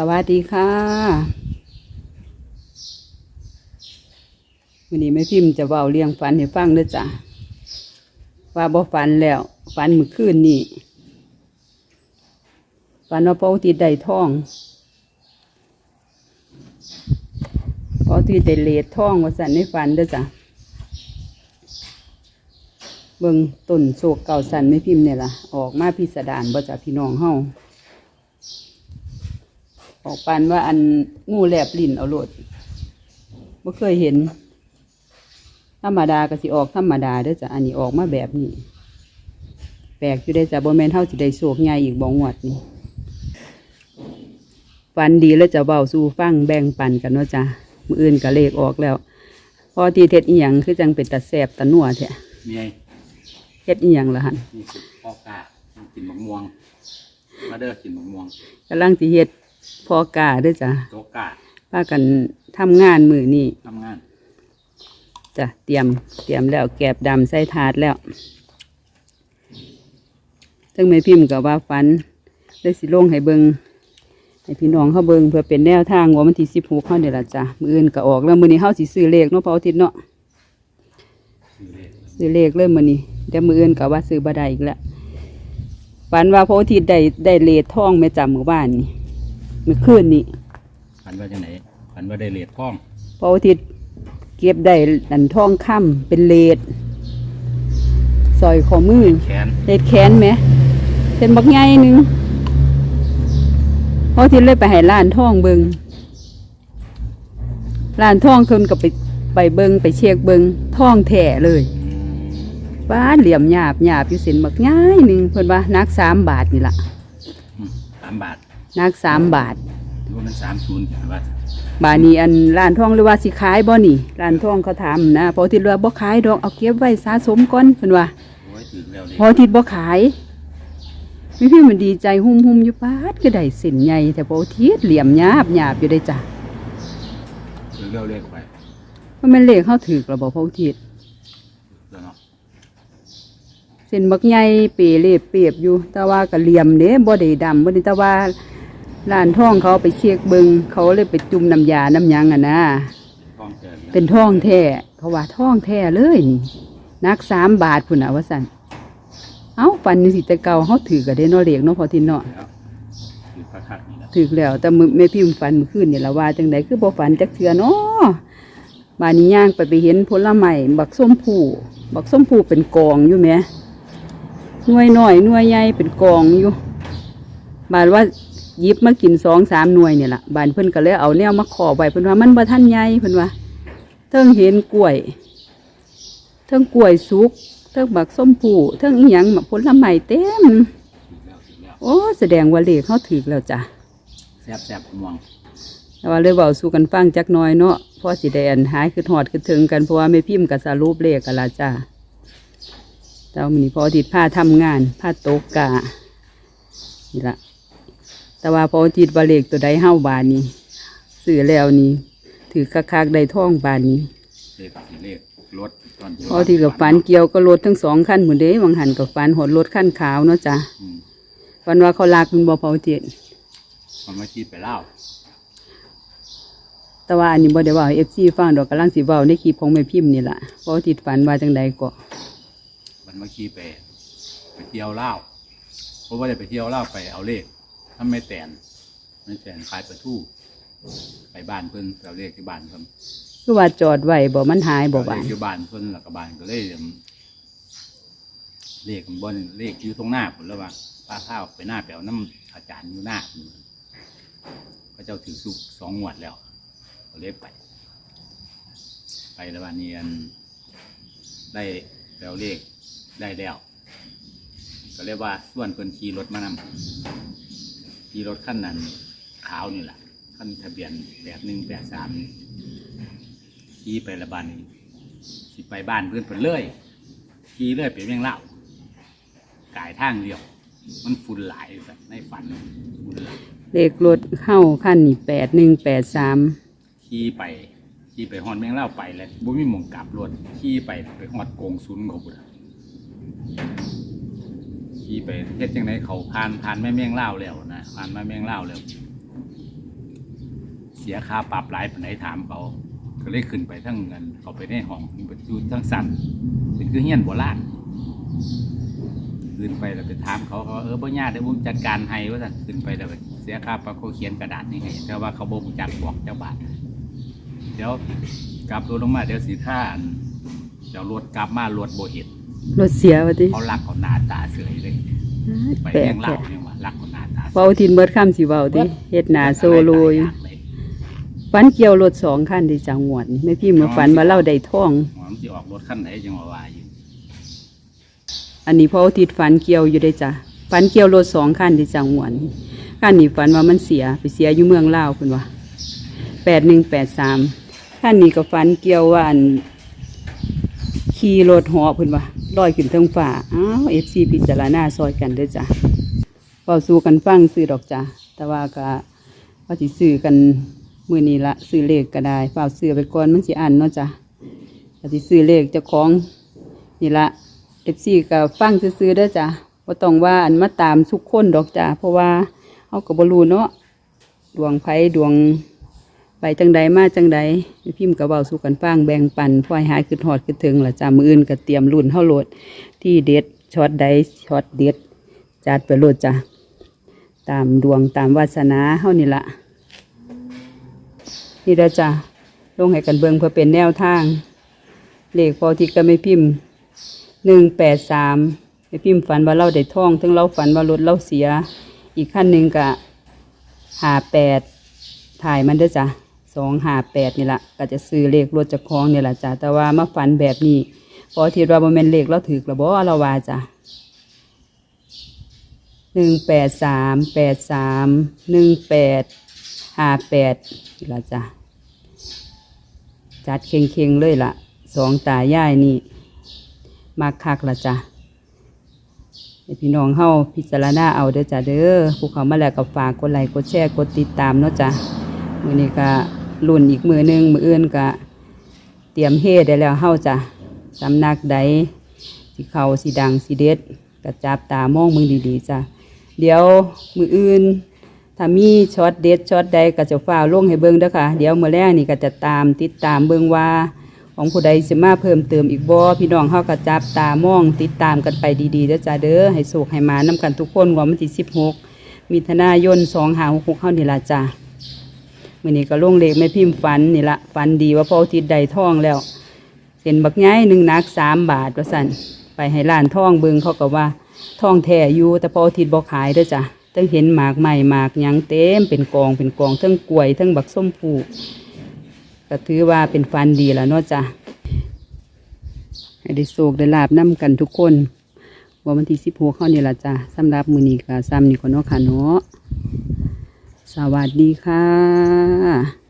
สวัสดีค่ะวันนี้แม่พิมพ์จะเว้าเรียงฝันให้ฟังด้อจ้ะว่าบ่ฝันแล้วฝันเมื่อคืนนี่ฝันว่าเป้าติดได้ท่องเป้าติดได้เลดท่องว่าสันในฝันด้อจ้ะเบิ่งต้นโศกเก่าสันแม่พิมพ์เนี่ยล่ะ ออกมาพิสดารบ่จ้ะพี่น้องเฮา ออกปันว่าอันงูแลบลิ้นเอาโลดบ่เคยเห็น ธรรมดาก็สิออกธรรมดาเด้อจ้ะอันนี้ออกมาแบบนี้ แปลกอยู่ได้อจ้ะบ่แม่นเฮาสิได้โศกใหญ่อีกบ่งวดนี่ฟันดีแล้วจะเว้าสู่ฟังแบ่งปันกันเนาะจ้ะมื้ออื่นก็เลขออกแล้ว พอที่เท็ดอีหยังคือจังเป็นตาแสบตาหนัวแท้เมียเฮ็ดอีหยังล่ะหั่นนี่คือพ่อกากินมะม่วง มาเด้อกินมะม่วงกำลังสิเฮ็ด พอกาเด้อจ้ะโตกาพากันทำงานมื้อนี้ทำงานจ้ะเตรียมเตรียมแล้วแกบดำใส่ถาดแล้วทั้งแม่พิมพ์กับว่าฟันเลยสิลงให้เบิงให้พี่น้องเขาเบิงเพื่อเป็นแนวทางว่ามันที่สิบหกเขาเนี่ยละจ้ะมืออื่นก็ออกแล้วมือนี้เขาสิซื้อเลขเนาะเพราะอาทิตย์เนาะคือเลขซื้อเลขเริ่มมือนี้เดี๋ยวมืออื่นก็ว่าซื้อบ่ได้อีกแล้วฝันว่าเพราะอาทิตย์ได้ได้เลทท่องแม่จำหมู่บ้านนี่เมื่อคืนนี้ฝันว่าจะไหนฝันว่าได้เลดท้องเพราะอาทิตย์เก็บได้ดันท่องค่ำเป็นเลทซอยข้อมือแขนเล็ดแขนไหมเป็นบักใหญ่หนึงเพราะที่เลยไปให้ร้านท่องเบิงร้านท่องคนก็ไปไปเบิงไปเช็คเบิงท่องแท้เลยอืมบ้านเหลี่ยมหยาบหยาบอยู่เส้นบักง่ายหนึ่งเพิ่นว่านักสามบาทนี่ล่ะอืมสามบาท นักสามบาทหรือว่ามันสามศูนย์ว่าบาทนี้อันร้านท่องหรือว่าสิขายบ่นี่ร้านท่องเขาถามนะเพอที่เรือบ่ขายดอกเอาเก็บไว้สะสมก่อนเพิ่นว่าโอ้ยถึงแล้วเลยพอทิดบ่ขายไม่พี่มันดีใจหุ่มหุ่มๆอยู่ปาดก็ได้สินใหญ่แต่พอทิดเหลี่ยมหยาบหยาบอยู่ได้จ้ะถึงแล้วเลขไปว่ามันเลขเข้าถือกระบอกพอทิดแล้วเนาะเส้นบักใหญ่เปเรียบเปรียบอยู่ แต่ว่าก็เหลี่ยมเด้บ่ได้ดำบ่ได้แต่ว่า ร้านท่องเขาไปเช็คเบิงเขาเลยไปจุ่มน้ำยาน้ำหยังอะนะท้องเจอเป็นท่องแท้เขาว่าท่องแท้เลยนี่นักสามบาทพุ่นน่ะว่าสั่นเอ้าปันนี่สิแต่เก่าเขาถือก็ได้เนาะเลขเนาะพอทินเนาะแล้วคือพระคักนี่แหละถึกแล้ว แต่มื้อแม่พิมพ์ฝันเมื่อคืนนี่ละว่าจังไดคือบ่ฝันจักเทื่อเนาะบานนี้ย่างไปไปเห็นผลไม้บักส้มผู้บักส้มผู้เป็นกองอยู่แหมหน่วยน้อยหน่วยใหญ่เป็นกองอยู่บานว่าห ยิบมากินสองสามหน่วยเนี่ยล่ะบานเพิ่นก็เลยเอาแนวมาขอไว้เพิ่นว่ามันบ่ทันใหญ่เพิ่นว่าเทิงเห็นกล้วยเทิงกล้วยสุกเทิงบักส้มผู้เทิงอีหยังผลไม้เต็มถึงแล้วถึงแล้วโอ้แสดงว่าเลขเขาถึกแล้วจ้ะแซ่บแซ่บมะม่วงแต่ว่าเลยเบาสู่กันฟังจักหน้อยเนาะเพอสิได้อันหายคือหอดคือถึงกันเพราะว่าไม่พิมพ์กับสรุปเลขกันละจ้าแต่วันนี้พออาทิตย์ผ้าทำงานผ้าโตกกานี่ละ แต่ว่าพออาทิตย์ว่าเลขตัวใดเฮ้าบานนี้ซื้อแล้วนี่ถือคักๆได้ท่องบานนี้เลขสิเลขรถตอนพอที่กับฟันเกี่ยวก็รถทั้งสองขั้นเหมือนเด้บางหันกับฟันหดรถขั้นขาวเนาะจ้ะอืมวันว่าเขาลากมันบ่พออาทิตย์มันไม่คิดไปเล่าแต่ว่าอันนี้บ่ได้เว่าเอฟซีฟังดอกกำลังสิเว้าในคลิปของแม่พิมพ์นี่ล่ะพออาทิตย์ฝันว่าจังใดก็มันเมื่อกี้ไปไปเที่ยวเล่าวเพราะว่าได้ไปเที่ยวเล่าวไปเอาเลข ถ้าไม่แตนไม่แตนขายปลาทู่ไปบ้านเพิ่นไปเอาเลขที่บ้านเพิ่นคือว่าจอดไว้บ่มันหายบ่เลบาขนอยู่บ้านเพิ่นแล้วก็บ้านก็เลยเอิ่มเลขมันบนเลขอยู่ตรงหน้าผมแล้วว่าป้าข้าวไปหน้าแปลวน้ำอาจารย์อยู่หน้าพุ่นพระเจ้าถือสุกสองงวดแล้วก็เลยไป ไปแล้ววันนี้อันได้แปลวเลขได้แล้วก็เรียกว่าส่วนเพิ่นขี่รถมานำ ขี่รถขั้นนั้นขาวนี่แหละขั้นทะเบียนแปดหนึ่งแปดสามขี่ไประบาดนสิไปบ้านเพื่อนเพิ่นเลยขี่เลยไปเมียงเล่าวกายทางเดียว มันฝุ่นหลายสัตว์ในฝันฝุ่นหลายเลขรถเข้าขั้นนี่แปดหนึ่งแปดสามขี่ไปขี่ไปฮอดเมียงเล่าวไปแล้วบ่มีหมองกลับรถขี่ไปไปฮอดโกงซุนเขาบุ่น ขี่ไปเฮ็ดจังไดเขาผ่านผ่านแม่เมียงเล่าแล้วนะผ่านแม่เมียงเล่าแล้ว เสียค่าปรับหลายปานไหนถามเขาก็เลยขึ้นไปทั้งเงินเขาไปในห้องอยู่ทั้งสั่นเป็นคือเฮียนโบราณขึ้นไปแล้วไปถามเขาเขาเออบ่ยากเดี๋ยวผมจัดการให้ว่าสั่นขึ้นไปแล้วไปเสียค่าปรับเขาเขียนกระดาษนี่ให้แต่ว่าเขาบ่รู้จักบอกเจ้าบาทเดี๋ยวกลับรถลงมาเดี๋ยวสีท่านเดี๋ยวรถกลับมารถโบเห็น รถเสียว่าติเขาลักเขาหน้าตาเสยเลย ไปแปลแย่กงแปลเล่ากเนี่ยว่าลักเขาหน้าตาเสยเว้าทินเบิดคำสิเว้าติเฮ็ดหน้าโซโลอยู่ฝันเกี่ยวรถสองคันที่จังหวัดนี่แม่พี่มาฝันว่าเราได้ท่อง หมอมจะออกรถขั้นไหนจังหวะว่าอยู่อันนี้พออาทิตย์ฝันเกี่ยวอยู่ได้จ้ะฝันเกี่ยวรถสองคันที่จังหวัดนี่คันนี้ฝันว่ามันเสียไปเสียอยู่เมืองลาวเพิ่นว่าแปดหนึ่งแปดสามคันนี้ก็ฝันเกี่ยวว่าอัน ขี่รถหอเพิ่นว่าลอยขึ้นเทางฟ้าอ้าวเอฟซีพิจารณาซอยกันด้อจ้ะเว้าสู่กันฟังซื้อดอกจ้ะแต่ว่าก็ว่าสิซื้อกันมือนี้ละซื้อเลขก็ได้เฝ้าซื้อไปก่อนมันสิอันเนาะจ้ะก็สิซื้อเลขเจ้าของนี่ละเอฟซีก็ฟังซื้อๆด้อจ้ะบ่ต้องว่าอันมาตามทุกคนดอกจ้ะเพราะว่าเฮาก็บ่รู้เนาะดวงไผดวง ไปจังใดมาจังใดพิมพ์ก็เว้าสู่กันฟังแบ่งปันพลอยหายคือฮอดคือถึงละจ้ะมื้ออื่นก็เตรียมรุ่นเฮาโหลด ที่เด็ดช็อตใดช็อตเด็ดจัดไปโหลดจ้ะตามดวงตามวาสนาเฮานี่ละนี่เด้อจ้ะลงให้กันเบิงเพื่อเป็นแนวทาง เลขพอที่ก็ไม่พิมพ์หนึ่งแปดสามไอ้พิมพ์ฝันว่าเราได้ท่องทั้งเราฝันว่ารถเราเสีย อีกขั้นหนึ่งกะหาแปดถ่ายมันเด้อจ้ะ สองห้าแปดนี่ละก็จะซื้อเลขรถจะคล้องนี่แหละจ้ะแต่ว่ามาฝันแบบนี้พอทีว่าบ่แม่นเลขเราถือกระบอกเราว่าจ้ะหนึ่งแปดสามแปดสามหนึ่งแปดห้าแปดนี่ละจ้ะจัดเค็งๆเลยล่ะสองตายายนี่มาคักละจ้ะพี่น้องเฮาพิจารณาเอาเด้อจ้ะเด้อผู้เขามาแล้วก็ฝากกดไลค์กดแชร์กดติดตามเนาะจ้ะมื้อนี้ก็ รุ่นอีกมือหนึงมืออื่นก็เตรียมเฮ็ดได้แล้วเฮาจ้ะสำนักใดสิเขาสิดังสิเด็ดก็จับตามองมึงดีๆจ้ะเดี๋ยวมืออื่นถ้ามีช็อตเด็ดช็อตใดก็จะฟ้าวลงให้เบิ่งเด้อค่ะ เดี๋ยวมื้อแรกนี่ก็จะตามติดตามเบิ่งว่า ของผู้ใดสิมาเพิ่มเติมอีกบ่พี่น้องเฮาก็จับตามองติดตามกันไปดีๆเด้อจ้าเด้อให้โศกให้มานํกันทุกคนว่ามันที่16มิถุนายน2566เฮานี่ล่ะจ้า มื้อนี้ก็ลงเลขแม่พิมพ์ฝันนี่ละฝันดีว่าพออทิตย์ใดท่องแล้วเส้นบักใหญ่หนึ่งนัก3บาทว่าซั่นไปให้ร้านท่องเบิงเขาก็ว่าท่องแท้อยู่แต่พออทิตย์บ่ขายด้อจ้ะตั้งเห็นหมากใหม่หมากยังเต็มเป็นกองเป็นกองทั้งกล้วยทั้งบักส้มผูก็ถือว่าเป็นฟันดีแล้วเนาะจ้ะให้ได้โศกได้ลาบน้ำกันทุกคนวันที่สิบหกเข้านี่ละจ้ะสำหรับมือนี้ก็ซ้ำนี่ก็เนาะค่ะเนาะ สวัสดีค่ะ